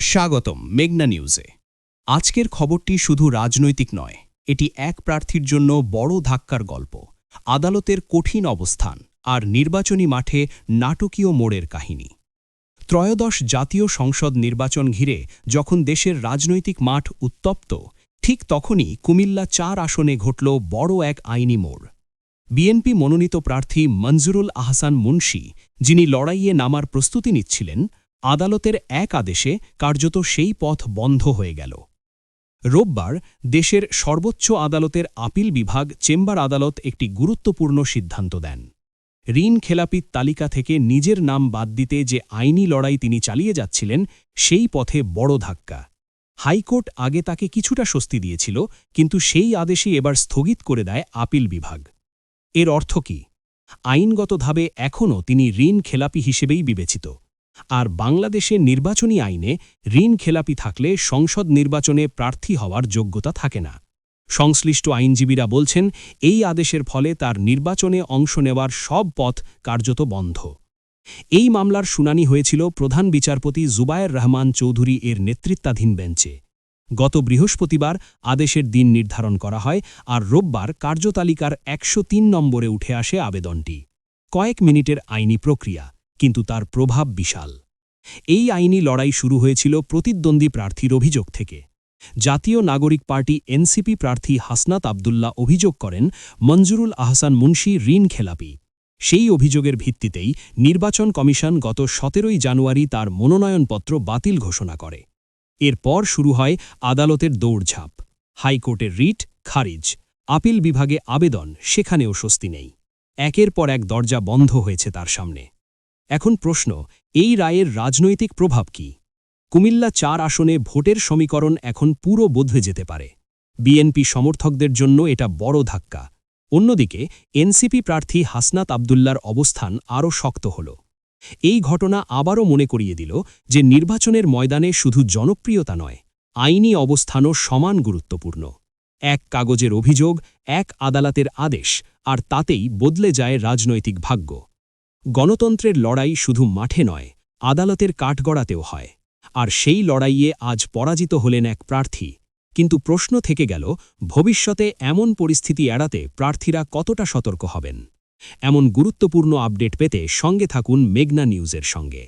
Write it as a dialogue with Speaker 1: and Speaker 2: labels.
Speaker 1: স্বাগতম মেঘনা নিউজে। আজকের খবরটি শুধু রাজনৈতিক নয়, এটি এক প্রার্থীর জন্য বড় ধাক্কার গল্প, আদালতের কঠিন অবস্থান আর নির্বাচনী মাঠে নাটকীয় মোড়ের কাহিনী। ত্রয়োদশ জাতীয় সংসদ নির্বাচন ঘিরে যখন দেশের রাজনৈতিক মাঠ উত্তপ্ত, ঠিক তখনই কুমিল্লা চার আসনে ঘটল বড় এক আইনি মোড়। বিএনপি মনোনীত প্রার্থী মঞ্জুরুল আহসান মুন্সি, যিনি লড়াইয়ে নামার প্রস্তুতি নিচ্ছিলেন আদালতের এক আদেশে কার্যত সেই পথ বন্ধ হয়ে গেল। রোববার দেশের সর্বোচ্চ আদালতের আপিল বিভাগ চেম্বার আদালত একটি গুরুত্বপূর্ণ সিদ্ধান্ত দেন। ঋণ খেলাপির তালিকা থেকে নিজের নাম বাদ দিতে যে আইনি লড়াই তিনি চালিয়ে যাচ্ছিলেন, সেই পথে বড় ধাক্কা। হাইকোর্ট আগে তাকে কিছুটা স্বস্তি দিয়েছিল, কিন্তু সেই আদেশই এবার স্থগিত করে দেয় আপিল বিভাগ। এর অর্থ কি? আইনগতভাবে এখনও তিনি ঋণ খেলাপি হিসেবেই বিবেচিত। আর বাংলাদেশে নির্বাচনী আইনে ঋণ খেলাপি থাকলে সংসদ নির্বাচনে প্রার্থী হওয়ার যোগ্যতা থাকে না। সংশ্লিষ্ট আইনজীবীরা বলছেন, এই আদেশের ফলে তার নির্বাচনে অংশ নেওয়ার সব পথ কার্যত বন্ধ। এই মামলার শুনানি হয়েছিল প্রধান বিচারপতি জুবায়ের রহমান চৌধুরী এর নেতৃত্বাধীন বেঞ্চে। গত বৃহস্পতিবার আদেশের দিন নির্ধারণ করা হয় আর রোববার কার্যতালিকার একশো তিন নম্বরে উঠে আসে আবেদনটি। কয়েক মিনিটের আইনি প্রক্রিয়া। কিন্তু তার প্রভাব বিশাল। এই আইনি লড়াই শুরু হয়েছিল প্রতিদ্বন্দ্বী প্রার্থীর অভিযোগ থেকে। জাতীয় নাগরিক পার্টি এনসিপি প্রার্থী হাসনাত আবদুল্লা অভিযোগ করেন, মঞ্জুরুল আহসান মুন্সি ঋণ খেলাপি। সেই অভিযোগের ভিত্তিতেই নির্বাচন কমিশন গত সতেরোই জানুয়ারি তার মনোনয়নপত্র বাতিল ঘোষণা করে। এরপর শুরু হয় আদালতের দৌড়ঝাঁপ। হাইকোর্টের রিট, খারিজ। আপিল বিভাগে আবেদন, সেখানেও স্বস্তি নেই। একের পর এক দরজা বন্ধ হয়েছে তার সামনে। এখন প্রশ্ন, এই রায়ের রাজনৈতিক প্রভাব কি? কুমিল্লা চার আসনে ভোটের সমীকরণ এখন পুরো বদলে যেতে পারে। বিএনপি সমর্থকদের জন্য এটা বড় ধাক্কা। অন্যদিকে, এনসিপি প্রার্থী হাসনাত আবদুল্লার অবস্থান আরও শক্ত হল। এই ঘটনা আবারও মনে করিয়ে দিল যে নির্বাচনের ময়দানে শুধু জনপ্রিয়তা নয়, আইনি অবস্থানও সমান গুরুত্বপূর্ণ। এক কাগজের অভিযোগ, এক আদালতের আদেশ, আর তাতেই বদলে যায় রাজনৈতিক ভাগ্য। গণতন্ত্রের লড়াই শুধু মাঠে নয়, আদালতের কাঠগড়াতেও হয়। আর সেই লড়াইয়ে আজ পরাজিত হলেন এক প্রার্থী। কিন্তু প্রশ্ন থেকে গেল, ভবিষ্যতে এমন পরিস্থিতি এড়াতে প্রার্থীরা কতটা সতর্ক হবেন? এমন গুরুত্বপূর্ণ আপডেট পেতে সঙ্গে থাকুন মেঘনা নিউজের সঙ্গে।